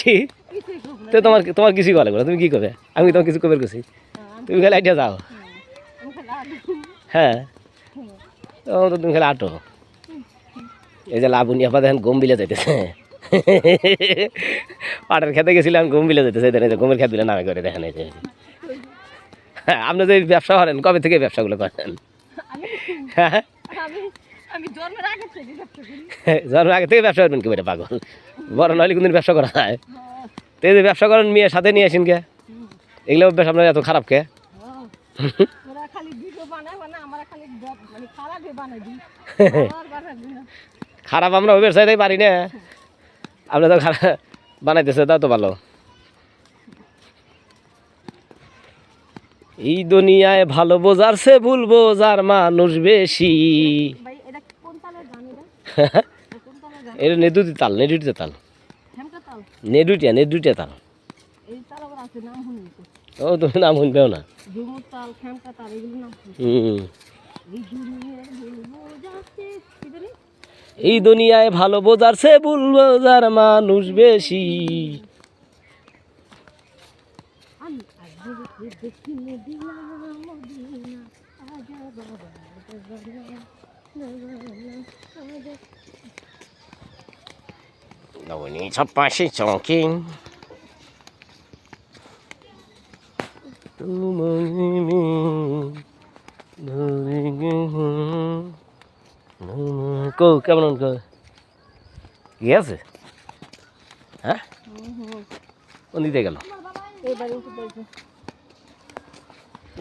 কি? তো তোমার তোমার কিছু বলে বলো তুমি কি করবে? আমি তোমার কিছু কবে করছি? তুমি খালি আইডিয়া যাও হ্যাঁ। তো তুমি খালি আটো। এই যে লাবণী আপা দেখেন গম বিলে যাইতেছে। পাটের খেতে গেছিলাম গম বিলে যেতেছে দেখেন গমের খেত বিলে নামে করে দেখেন এই যে। হ্যাঁ আপনি যে ব্যবসা করেন, কবে থেকে ব্যবসাগুলো করেন? হ্যাঁ। জন্মের আগে থেকে ব্যবসা করবেন কি বেটা পাগল? বড় নইলে কোনদিন ব্যবসা করা হয়। তো এই যে ব্যবসা করেন সাথে নিয়ে আসেন কে? এগুলো অভ্যাস আপনার এত খারাপ কে? বানায় মানে মানে খারাপ আমরা ওই পারি না। আপনি তো খারাপ বানাইতেছে তাও তো ভালো। এই দুনিয়ায় ভালো বোঝারছে ভুল বোঝার মানুষ বেশি ভাই এটা কোন তালের গান এটা নেদুটি তাল নেডুটিতে তাল। নেডুটিয়া নেডুটিয়া তাল। ও তুমি নাম শুনবেও না। হুম। এই দুনিয়ায় ভালো বোঝারছে ভুল বোঝার মানুষ বেশি। দেখি মদিনা মদিনা আজা বাবা নবনী ছাপ্পাশি চৌকি কো কেমন কো? কি আছে? হ্যাঁ? কোন দিকে গেল? এইবারে উঠে পড়ছে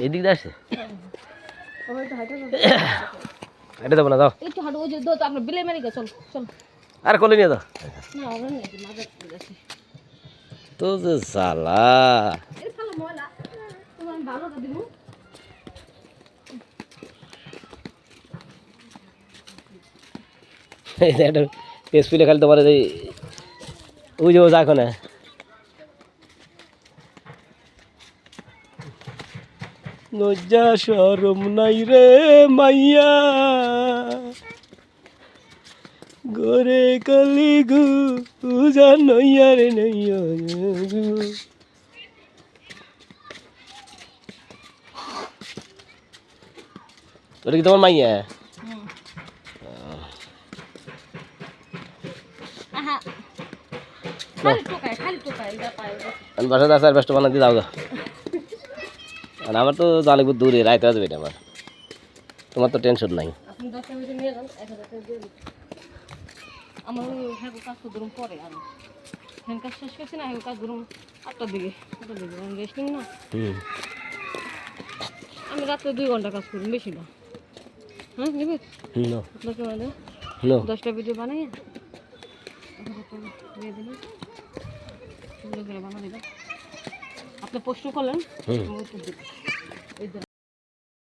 এই দিক দিয়ে আসে ওই তো হাঁটা এটা দেবো না দাও। একটু হাঁটো ওই যে দো তো আপনার বিলে মেরে গেছে চল চল। আর কোলে নিয়ে দাও। না আমরা মাঝে তো যে সালা এর ভালো ময়লা তোমার যে পেস পিলে খালি তোমার এই ওই যে ও যাকো লজ্জা সরম নাই রে মাইয়া। গোরে কালি গু উজা নইয়া রে নইয়া গু। ওটা কি তোমার মাইয়া? বাসাতে আসার ব্যস্ত বানা দিয়ে দাও গা। আর আমার তো জানিব দূরে রাইতে আসবে এটা আমার। তোমার তো টেনশন নাই। আমার হ্যাঁ কাজ তো ধরুন পরে আরও। হ্যাঁ কাজ শেষ করছি না হ্যাঁ কাজ ধরুন আটটার দিকে আটটার দিকে আমি না। আমি রাত্রে দুই ঘণ্টা কাজ করি বেশি না। হ্যাঁ নেবে? আপনাকে মানে দশটা ভিডিও বানাই দিয়ে করে দিলাম আপনি প্রশ্ন করলেন এই